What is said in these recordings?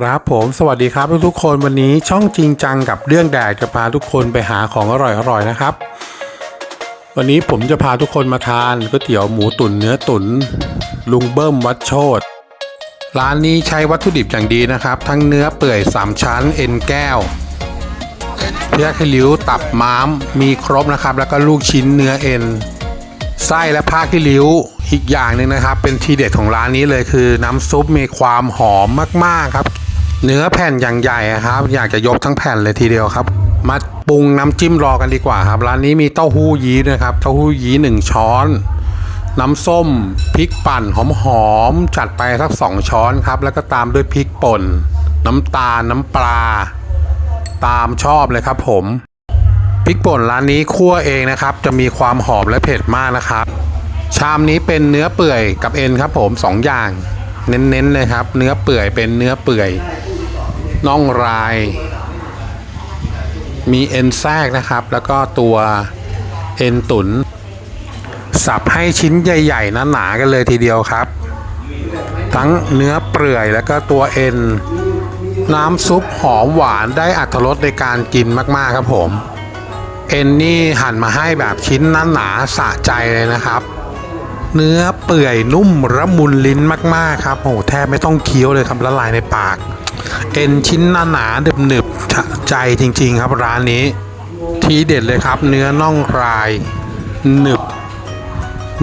ครับผมสวัสดีครับทุกๆคนวันนี้ช่องจริงจังกับเรื่องแดกจะพาทุกคนไปหาของอร่อยๆนะครับ วันนี้ผมจะพาทุกคนมาทานก๋วยเตี๋ยวหมูตุ๋นเนื้อตุ๋นลุงเบิ้มวัดโชตร้านนี้ใช้วัตถุดิบอย่างดีนะครับ ทั้งเนื้อเปื่อยสามชั้น เอ็นแก้วเพียคลิ้วตับม้าม มีครบนะครับ แล้วก็ลูกชิ้นเนื้อเอ็นไส้และผ้าขี้ริ้วอีกอย่างหนึ่งนะครับ เป็นทีเด็ดของร้านนี้เลยคือ น้ำซุปมีความหอมมากๆครับ เนื้อแผ่นอย่างใหญ่ครับ อยากจะยกทั้งแผ่นเลยทีเดียวครับ มาปรุงน้ำจิ้มรอกันดีกว่าครับ ร้านนี้มีเต้าหู้ยี้ด้วยครับ เต้าหู้ยี้หนึ่งช้อน น้ำส้ม พริกปั่นหอมๆ จัดไปสักสองช้อนครับ แล้วก็ตามด้วยพริกป่น น้ำตาล น้ำปลา ตามชอบเลยครับผมพริกป่นร้านนี้คั่วเองนะครับ จะมีความหอมและเผ็ดมากนะครับ ชามนี้เป็นเนื้อเปื่อยกับเอ็นครับผมสองอย่าง เน้นๆเลยครับ เนื้อเปื่อยเป็นเนื้อเปื่อย น่องราย มีเอ็นแทรกนะครับ แล้วก็ตัวเอ็นตุนสับให้ชิ้นใหญ่ๆหนาๆกันเลยทีเดียวครับ ทั้งเนื้อเปื่อยแล้วก็ตัวเอ็น น้ำซุปหอมหวานได้อัตรสในการกินมากๆครับผม เอ็นนี่หั่นมาให้แบบชิ้นหนาหนาๆสะใจเลยนะครับเนื้อเปื่อยนุ่มระมุนลิ้นมาก ๆ ครับโอ้โหแทบไม่ต้องเคี้ยวเลยครับละลายในปาก เอ็นชิ้นหนาหนาๆหนึบใจจริง ๆ ครับร้านนี้ ทีเด็ดเลยครับ เนื้อน่องรายหนึบ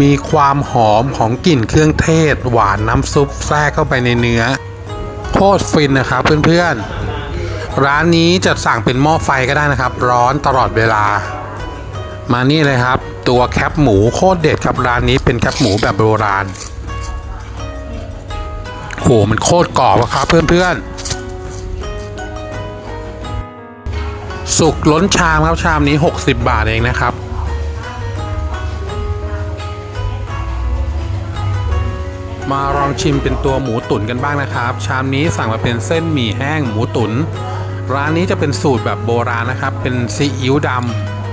มีความหอมของกลิ่นเครื่องเทศ หวานน้ำซุปแทรกเข้าไปในเนื้อโคตรฟินนะครับเพื่อนๆ ร้านนี้จะสั่งเป็นหม้อไฟก็ได้นะครับ ร้อนตลอดเวลา มานี่เลยครับ ตัวแคปหมูโคตรเด็ดครับร้านนี้เป็นแคปหมูแบบโบราณโหมันโคตรกรอบอะครับเพื่อนๆ สุกล้นชามครับชามนี้ 60 บาทเองนะครับ มาลองชิมเป็นตัวหมูตุ๋นกันบ้างนะครับ ชามนี้สั่งมาเป็นเส้นหมี่แห้งหมูตุ๋นร้านนี้จะเป็นสูตรแบบโบราณนะครับ เป็นซีอิ๊วด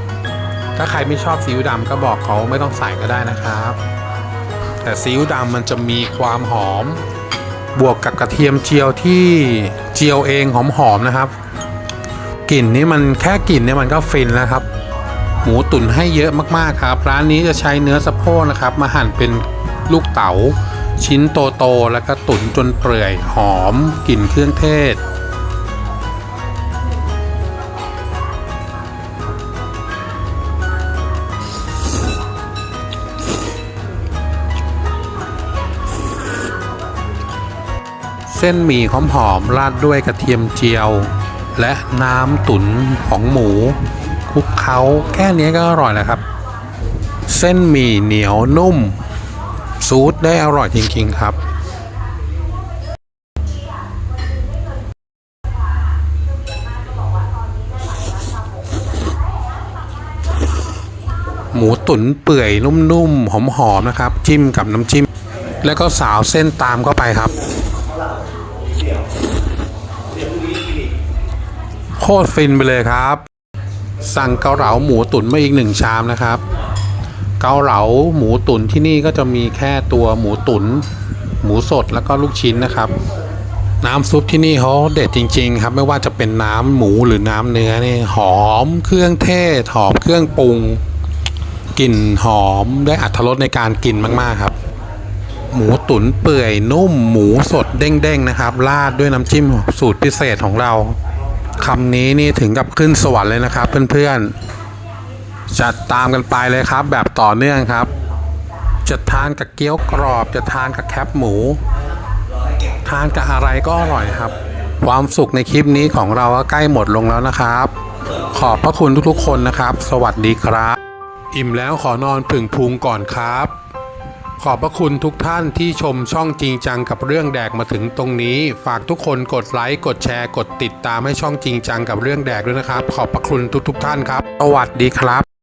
ำถ้าใครไม่ชอบซีอิ๊วดำก็บอกเขาไม่ต้องใส่ก็ได้นะครับ แต่ซีอิ๊วดำมันจะมีความหอม บวกกับกระเทียมเจียวที่เจียวเองหอมๆนะครับ กลิ่นนี้มันแค่กลิ่นเนี่ยมันก็ฟินแล้วครับ หมูตุ๋นให้เยอะมากๆครับ ร้านนี้จะใช้เนื้อสะโพกนะครับ มาหั่นเป็นลูกเต๋าชิ้นโตๆแล้วก็ตุ๋นจนเปื่อยหอมกลิ่นเครื่องเทศเส้นหมี่หอมๆราดด้วยกระเทียมเจียว และน้ำตุ๋นของหมูคลุกเคล้าแค่นี้ก็อร่อยแล้วครับ เส้นหมี่เหนียวนุ่ม ซูดได้อร่อยจริง ๆ ครับ หมูตุ๋นเปื่อยนุ่มๆ หอม ๆ นะครับ จิ้มกับน้ำจิ้ม แล้วก็สาวเส้นตามเข้าไปครับ ตรฟินไปเลยครับ สั่งเกาเหลาหมูตุ๋นมาอีกหนึ่งชามนะครับ เกาเหลาหมูตุ๋นที่นี่ก็จะมีแค่ตัวหมูตุ๋นหมูสดแล้วก็ลูกชิ้นนะครับ น้ำซุปที่นี่เขาเด็ดจริง ๆ ครับ ไม่ว่าจะเป็นน้ำหมูหรือน้ำเนื้อนี่หอมเครื่องเทศหอมเครื่องปรุงกลิ่นหอมได้อัตรสในการกินมากๆครับ หมูตุ๋นเปื่อยนุ่มหมูสดเด้งๆนะครับ ราดด้วยน้ำจิ้มสูตรพิเศษของเรา คำนี้นี่ถึงกับขึ้นสวรรค์เลยนะครับ เพื่อนๆจัดตามกันไปเลยครับ แบบต่อเนื่องครับ จะทานกับเกี๊ยวกรอบ จะทานกับแคปหมู ทานกับอะไรก็อร่อยครับ ความสุขในคลิปนี้ของเราก็ใกล้หมดลงแล้วนะครับ ขอบพระคุณทุกๆคนนะครับ สวัสดีครับ อิ่มแล้วขอนอนผึ่งพุงก่อนครับ ขอบพระคุณทุกท่านที่ชมช่องจริงจังกับเรื่องแดกมาถึงตรงนี้ ฝากทุกคนกดไลค์กดแชร์กดติดตามให้ช่องจริงจังกับเรื่องแดกด้วยนะครับ ขอบพระคุณทุกๆท่านครับสวัสดีครับ